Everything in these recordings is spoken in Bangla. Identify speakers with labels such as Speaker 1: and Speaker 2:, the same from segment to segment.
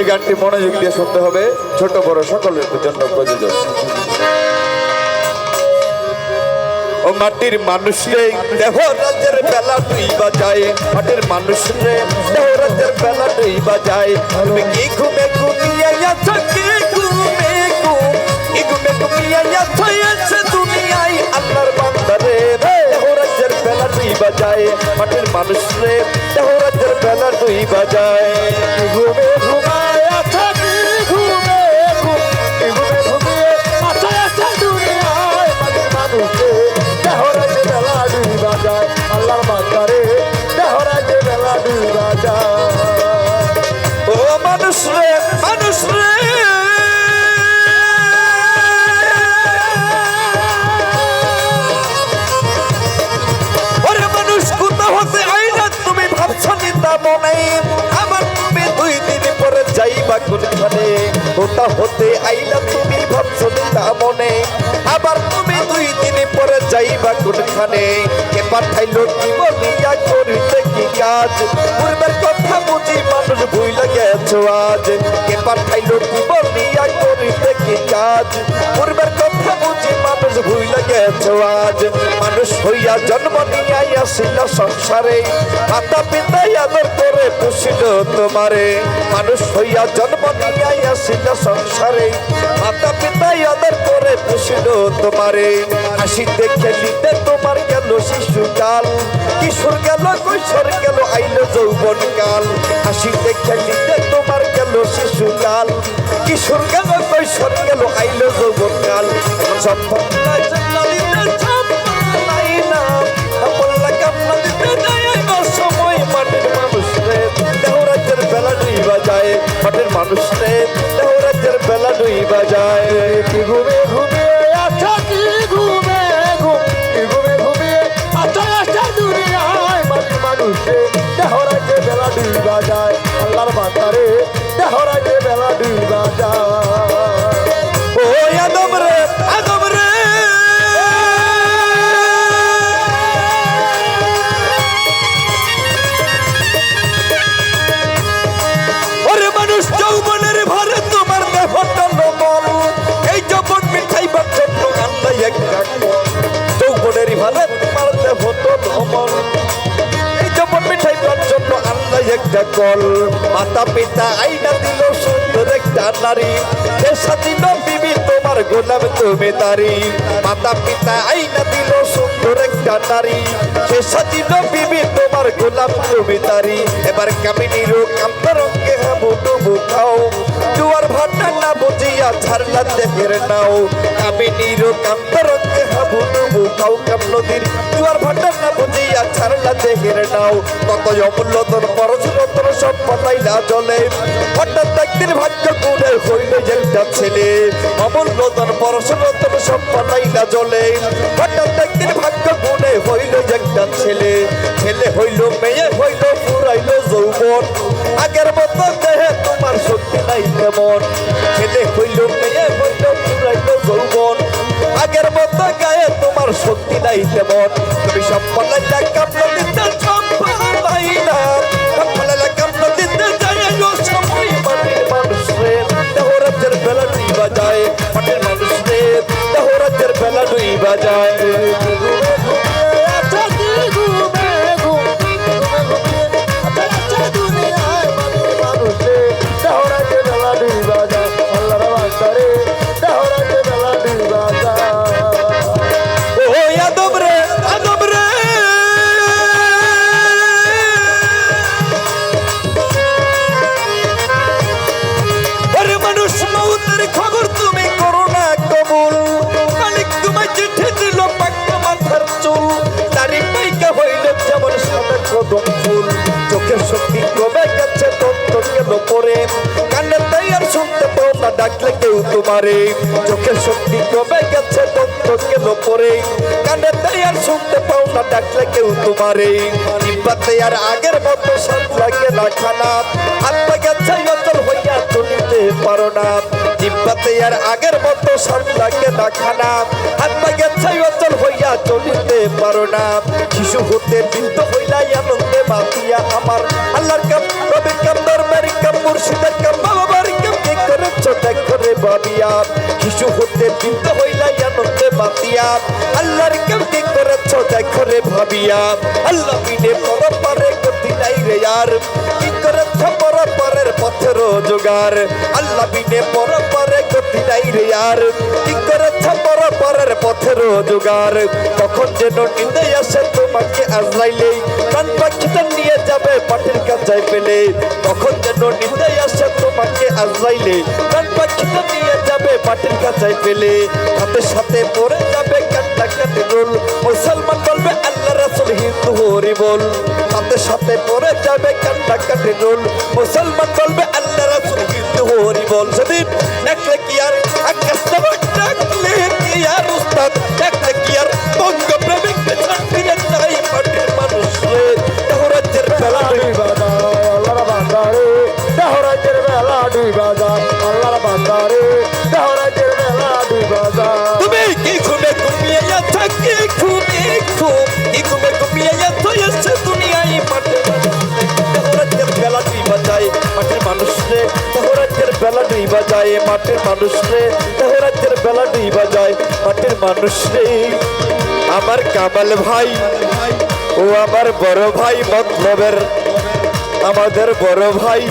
Speaker 1: এই গানটি মনোযোগ দিয়ে শুনতে হবে ছোট, বড় সকলের জন্য প্রযোজন ও মাটির মানুষ রে দেহ রাজ্যের বেলা তুই বাজায়, মাটির মানুষ রে দেহ রাজ্যের বেলা দুই বাজায়। তুমি কি ঘুমে ঘুমিয়ে আছো, কি ঘুমে ঘুম? কি ঘুমে ঘুমিয়ে আছো, এসে দুনিয়ায় আল্লাহর বান্দারে। দেহ রাজ্যের বেলা দুই বাজায়, মাটির মানুষ রে দেহ রাজ্যের বেলা দুই বাজায়। ঘুমে দুই দিন পরে যাইবা কোনখানে? কোথা হতে আইনা তুমি ভাবছ নিতা মনে? পূর্বের কথা বুঝি মানুষ ভুইলা গেছো আজ। কে পাঠাইলো কি বলিয়া করিতে কি কাজ? পূর্বের কথা গেছো আজ। মানুষ হইয়া জন্ম নিয়ে আসিল সংসারে। মাতা পিতাই আদর করে পুষিল তোমারে। মানুষ হইয়া জন্ম নিয়ে আসিল সংসারে। মাতা পিতাই আদর করে পুষিল তোমারে। হাসিতে খেলিতে তোমার গেল শিশুকাল। কিশোর গেল কৈশোর গেল, আইল যৌবন কাল হাসিতে খেলিতে তোমার শিশুকাল। কিশোর গেল কৈশোর গেল? আইলো যৌবন কাল সম্ভব নয় যে লালিতে ছাপালাই না। বললা কামলা দিতে যায় না সময় মাটির মানুষ রে। দেহরাজ্যের বেলা দুই বাজায় মাটির মানুষ রে। দেহরাজ্যের যায় আল্লাহর বাজারে দেহরাজ্যের বেলা ডুবা যায়। ও একটা কল মাতা পিতা আইনা দিল সুন্দর একটা নারী। সে সাজিল বিবি, তোমার গোলাম তুমি তারি মাতা পিতা আইনা দিল সুন্দর একটা নারী। সে সাজিল বিবি, তোমার গোলাম তুমি তারি এবার কামিনীর কান্তরঙ্গে হাবু ডুবু খাও। জুয়ার ভাটা না বুঝিয়া ছাড়লা দেখের নাও। কামিনীর কান্তরঙ্গে হাবু ডুবু খাও কাম নদীর জুয়ার ভাটা না বুঝিয়া ছাড়লা নাও। কত অমূল্য তোর পরশুরতর সব পাতাইলা জলে। হঠাৎ একদিন ভাগ্য কুড়ে হইল একটা ছেলে। অমূল্য তোর পরশুরতর সব পাতাইলা জলে। হঠাৎ একদিন ভাগ্য কুড়ে হইল একটা ছেলে। ছেলে হইল, মেয়ে হইল, পুরাইল যৌবন। আগের মতো দেহে তোমার শক্তি নাই তেমন। ছেলে হইল, মেয়ে হইল, পুরাইল যৌবন। আগের মতো শক্তি মন তুমি সব পালাইলা ডাকলে কেউ তোমারে। চোখের শক্তি কমে গেছে কানে আর শুনতে পাও না ডাকলে কেউ তোমারে। আর আগের মতো সাত লাগে না খানা পা গেছে অচল হইয়া চলিতে পারো না। আর আগের মতো সাত লাগে না খানা পা গেছে অচল হইয়া পারো না। শিশু হতে বৃদ্ধ হইলাই আনন্দে বাতিয়া আমার। আল্লাহর কাম রবি কাম ধর্মের কাম, মুর্শিদের কাম রে শিশু হতে বৃদ্ধ হইলাই আনন্দে বাতিয়া আল্লাহর কাম করেছ দেখো ভাবিয়া। আল্লাহ বিনে পরপারে গতি নাই রে আর। কি করেছ পরপারের পথের জোগার আল্লাহ বিনে পরপারে গতি নাই রে আর। কি করেছ পরপারের পথের জোগার তখন যেন নিন্দে আসে তোমাকে আজরাইলেই প্রাণ পাখিটা নিয়ে যাবে পাটির কাঁচায় পেলে তখন যেন নিন্দে আসে তোমাকে আজরাইলে প্রাণ পাখিটা নিয়ে যাবে পাটির কাঁচায় পেলে হাতে সাথে পড়ে যাবে কান্টা কাটি রোল, মুসলমান বলবে, আল্লাহ রাসুল হিন্দু হরি বল। হাতে সাথে পড়ে যাবে কান্টা কাটি রোল, মুসলমান বলবে, আল্লাহ রাসুল হিন্দু হরি বল। সেদিন একলে
Speaker 2: দেহরাজের বেলা দুই বাজার আল্লাহর বান্দারে দেহরাজের বাজার
Speaker 1: তুমি ঘুমে ঘুমিয়ে যাচ্ছ কি ঘুমে ঘুম? কি ঘুমে ঘুমিয়ে যাচ্ছ এসছে দুনিয়ায় মাঠে রাজ্যের বেলা দুই বাজায়, মাঠের মানুষ রে। রাজ্যের বেলা দুই বাজায়, মাঠের মানুষ রে। রাজ্যের বেলা দুই বাজায়, মাঠের মানুষ রে। আমার কামাল ভাই, ও আমার বড় ভাই মতলবের। আমাদের বড় ভাই।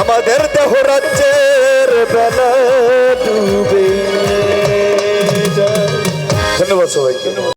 Speaker 1: আমাদের দেহ রাজ্যের বেলা ডুবে। ধন্যবাদ সবাইকে